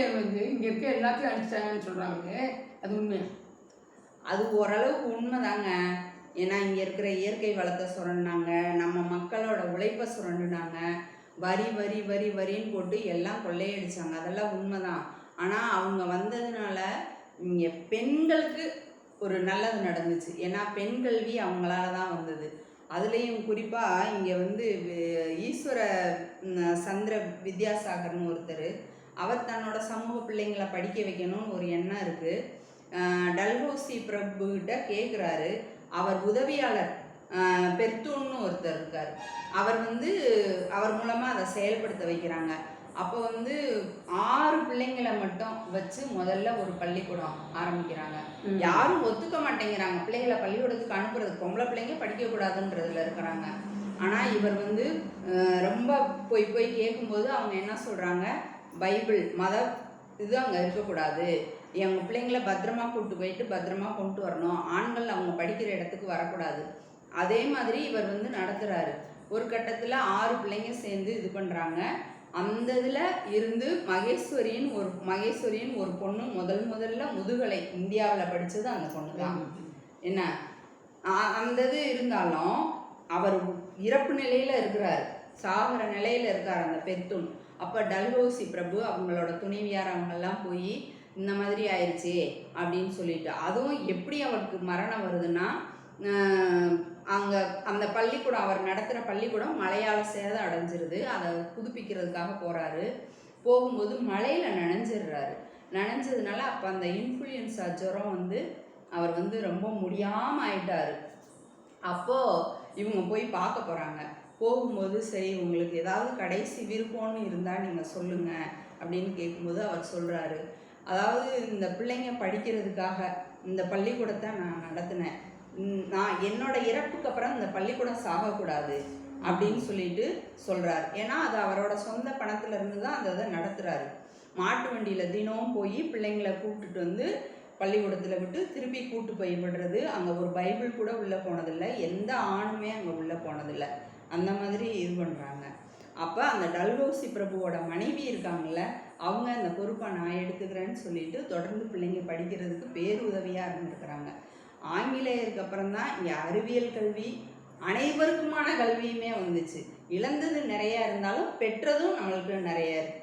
பேர் வந்து இங்கே இருக்க எல்லாத்தையும் அடிச்சிட்டாங்கன்னு சொல்கிறாங்களே அது உண்மையா அது ஓரளவுக்கு உண்மை தாங்க ஏன்னா இங்கே இருக்கிற இயற்கை வளத்தை சுரண்டினாங்க நம்ம மக்களோட உழைப்பை சுரண்டுனாங்க. வரி வரி வரி வரின்னு போட்டு எல்லாம் கொள்ளையடிச்சாங்க. அதெல்லாம் உண்மைதான். ஆனால் அவங்க வந்ததுனால இங்கே பெண்களுக்கு ஒரு நல்லது நடந்துச்சு. ஏன்னா பெண் கல்வி அவங்களால தான் வந்தது. அதுலேயும் குறிப்பாக இங்கே வந்து ஈஸ்வர சந்திர வித்யாசாகர்னு ஒருத்தர் அவர் தன்னோட சமூக பிள்ளைங்களை படிக்க வைக்கணும்னு ஒரு எண்ணம் இருக்குது டல்ஹௌசி பிரபு கிட்ட கேட்குறாரு அவர் உதவியாளர் ஆஹ் பெர்தூன்னு ஒருத்தர் இருக்கார். அவர் வந்து அவர் மூலமாக அதை செயல்படுத்த வைக்கிறாங்க. அப்போ வந்து ஆறு பிள்ளைங்களை மட்டும் வச்சு முதல்ல ஒரு பள்ளிக்கூடம் ஆரம்பிக்கிறாங்க. யாரும் ஒத்துக்க மாட்டேங்கிறாங்க. பிள்ளைகளை பள்ளிக்கூடத்துக்கு அனுப்புறது பொம்பளை பிள்ளைங்க படிக்கக்கூடாதுன்றதுல இருக்கிறாங்க. ஆனால் இவர் வந்து ரொம்ப போய் போய் கேட்கும்போது அவங்க என்ன சொல்கிறாங்க பைபிள் மத இது அங்கே இருக்கக்கூடாது. எங்கள் பிள்ளைங்களை பத்திரமா கூட்டு போயிட்டு பத்திரமா கொண்டு வரணும். ஆண்கள் அவங்க படிக்கிற இடத்துக்கு வரக்கூடாது. அதே மாதிரி இவர் வந்து நடத்துகிறாரு ஒரு கட்டத்தில் ஆறு பிள்ளைங்க சேர்ந்து இது பண்ணுறாங்க அந்த இதில் இருந்து மகேஸ்வரியின் ஒரு மகேஸ்வரியின் ஒரு பொண்ணு முதல் முதல்ல முதுகலை இந்தியாவில் படித்தது அந்த பொண்ணு தான் என்ன அந்த இது இருந்தாலும் அவர் இறப்பு நிலையில் இருக்கிறார். சாகிற நிலையில் இருக்கார் அந்த பெத்துன் அப்போ டல்ஹௌசி பிரபு அவங்களோட துணைவியார் அவங்கெல்லாம் போய் இந்த மாதிரி ஆயிடுச்சு அப்படின்னு சொல்லிட்டு. அதுவும் எப்படி அவருக்கு மரணம் வருதுன்னா அங்கே அந்த பள்ளிக்கூடம் அவர் நடத்துகிற பள்ளிக்கூடம் மழையால் சேதம் அடைஞ்சிருது. அதை புதுப்பிக்கிறதுக்காக போகிறாரு போகும்போது மழையில் நனைஞ்சிடுறாரு நனைஞ்சதுனால அப்போ அந்த இன்ஃப்ளூயன்ஸா ஜுரம் வந்து அவர் வந்து ரொம்ப முடியாமல் ஆயிட்டாரு. அப்போது இவங்க போய் பார்க்க போகிறாங்க போகும்போது சரி உங்களுக்கு ஏதாவது கடைசி விருப்பம்னு இருந்தால் நீங்கள் சொல்லுங்கள் அப்படின்னு கேட்கும்போது அவர் சொல்கிறாரு அதாவது இந்த பிள்ளைங்க படிக்கிறதுக்காக இந்த பள்ளிக்கூடத்தை நான் நடத்தினேன். நான் என்னோட இறப்புக்கு அப்புறம் இந்த பள்ளிக்கூடம் சாகக்கூடாது அப்படின்னு சொல்லிட்டு சொல்கிறார் ஏன்னா அது அவரோட சொந்த பணத்துல இருந்து தான் அந்த இதை நடத்துகிறாரு மாட்டு வண்டியில் தினமும் போய் பிள்ளைங்களை கூப்பிட்டுட்டு வந்து பள்ளிக்கூடத்தில் விட்டு திருப்பி கூட்டு போய் விடுறது அங்கே ஒரு பைபிள் கூட உள்ளே போனதில்லை. எந்த ஆணுமே அங்கே உள்ளே போனதில்லை. அந்த மாதிரி இது பண்ணுறாங்க அப்போ அந்த டல்ஹௌசி பிரபுவோட மனைவி இருக்காங்கள்ல அவங்க அந்த பொறுப்பை நான் எடுத்துக்கிறேன்னு சொல்லிட்டு தொடர்ந்து பிள்ளைங்க படிக்கிறதுக்கு பேருதவியாக இருந்திருக்கிறாங்க. ஆங்கிலேயருக்கு அப்புறம் தான் இங்கே அறிவியல் கல்வி அனைவருக்குமான கல்வியுமே வந்துச்சு. இழந்தது நிறையா இருந்தாலும் பெற்றதும் நம்மளுக்கு நிறைய இருக்கு.